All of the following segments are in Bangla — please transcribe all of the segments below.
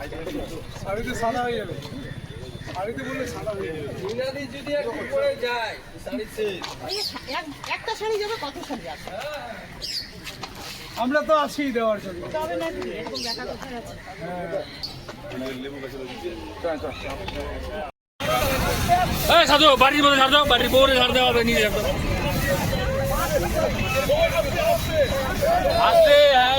শাড়িতে সাদা হয়ে যাবে। শাড়িতে বললে সাদা হয়ে যাবে। মিনাদি যদি একটু পরে যায় শাড়ি শেষ ওই এক- একটা শাড়ি যাবে কত শাড়ি আছে? আমরা তো আছি দেওয়ার জন্য। তবে না এরকম দেখা কোথায় আছে এই ছাড় বাড়ির মধ্যে ছাড় দাও বাড়ির বউরে ছাড় দেওয়া হবে নিজে ছাড় দাও আসতে হ্যাঁ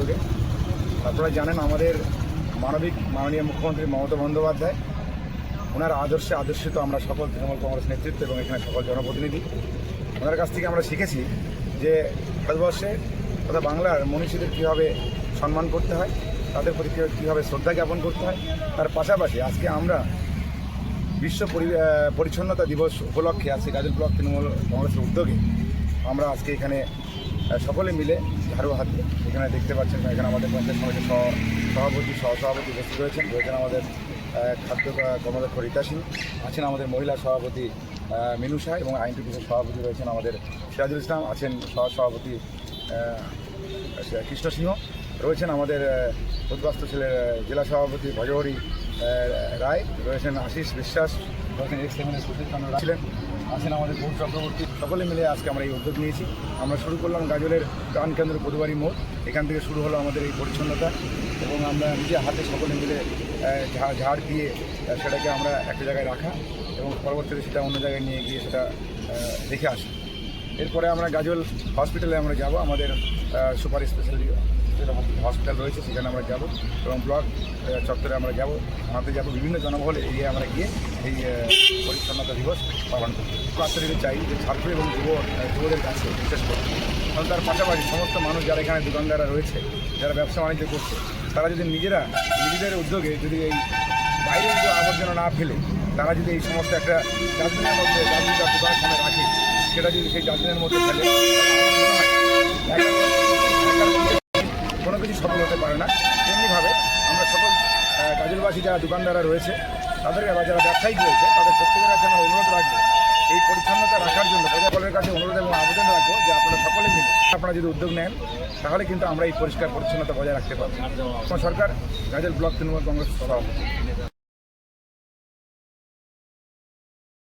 উদ্যোগে। আপনারা জানেন আমাদের মানবিক মাননীয় মুখ্যমন্ত্রী মমতা বন্দ্যোপাধ্যায়, ওনার আদর্শে আদর্শিত আমরা সকল তৃণমূল কংগ্রেস নেতৃত্ব এবং এখানে সকল জনপ্রতিনিধি। ওনার কাছ থেকে আমরা শিখেছি যে ভারতবর্ষে তথা বাংলার মনীষীদের কীভাবে সম্মান করতে হয়, তাদের প্রতি কীভাবে শ্রদ্ধা জ্ঞাপন করতে হয়, তার পাশাপাশি আজকে আমরা বিশ্ব পরিচ্ছন্নতা দিবস উপলক্ষে আজকে গাজল ব্লক তৃণমূল কংগ্রেসের উদ্যোগে আমরা আজকে এখানে সকলে মিলে ঝাড়ু হাতে এখানে দেখতে পাচ্ছেন এখানে আমাদের পঞ্চায়েত সমিতির সহ- সভাপতি, সহসভাপতি উপস্থিত রয়েছেন। রয়েছেন আমাদের খাদ্য কর্মদক্ষ সিং, আছেন আমাদের মহিলা সভাপতি মিনু এবং আইন টিপিসের সভাপতি রয়েছেন আমাদের সিরাজুল ইসলাম, আছেন সহ সভাপতি কৃষ্ণ সিংহ। রয়েছেন আমাদের উদ্বাস্তু ছেলের জেলা সভাপতি ভজহরি রায়। রয়েছেন আশিস বিশ্বাস এক্স এমএলএ সুশীল চন্দ্র ছিলেন। আছেন আমাদের বহু চক্রবর্তী। সকলে মিলে আজকে আমরা এই উদ্যোগ নিয়েছি। আমরা শুরু করলাম গাজলের প্রাণকেন্দ্র পদুবাড়ি মোড়। এখান থেকে শুরু হলো আমাদের এই পরিচ্ছন্নতা। এবং আমরা নিজে হাতে সকলে মিলে ঝাড় ঝাড় দিয়ে সেটাকে আমরা একটা জায়গায় রাখা এবং পরবর্তীতে সেটা অন্য জায়গায় নিয়ে গিয়ে সেটা দেখে আসা। এরপরে আমরা গাজল হসপিটালে আমরা যাব। আমাদের সুপার স্পেশালিটি হসপিটাল রয়েছে, সেখানে আমরা যাব এবং ব্লক চত্বরে আমরা যাব। হাতে যাব বিভিন্ন জনবহল এরিয়ায় আমরা গিয়ে এই পরিচ্ছন্নতা দিবস পালন করব বাচ্চাদের চাই যে ছাত্র এবং যুব যুবদের কাছে বিশেষ করে। কারণ তার পাশাপাশি সমস্ত মানুষ যারা এখানে দোকানদাররা রয়েছে, যারা ব্যবসা বাণিজ্য করছে, তারা যদি নিজেরা নিজেদের উদ্যোগে যদি এই বাইরে যদি আবর্জনা না ফেলে, তারা যদি এই সমস্ত একটা ডাস্টবিনের মধ্যে ডাস্টবিন তার দোকানের রাখে সেটা যদি সেই ডাস্টবিনের মধ্যে ফেলে কিছু সফল হতে পারে না। তেমনিভাবে আমরা সকল গাজলবাসী যারা দোকানদাররা রয়েছে, তাদেরকে বা যারা ব্যবসায়িক রয়েছে, তাদের প্রত্যেকের কাছে আমরা অনুরোধ রাখব, এই পরিচ্ছন্নতা রাখার জন্য প্রজাপালের কাছে অনুরোধ এবং আবেদন রাখব যে আপনারা সকলে মিলে আপনারা যদি উদ্যোগ নেন, তাহলে কিন্তু আমরা এই পরিষ্কার পরিচ্ছন্নতা বজায় রাখতে পারব। সরকার গাজল ব্লক তৃণমূল কংগ্রেস সভাপতি।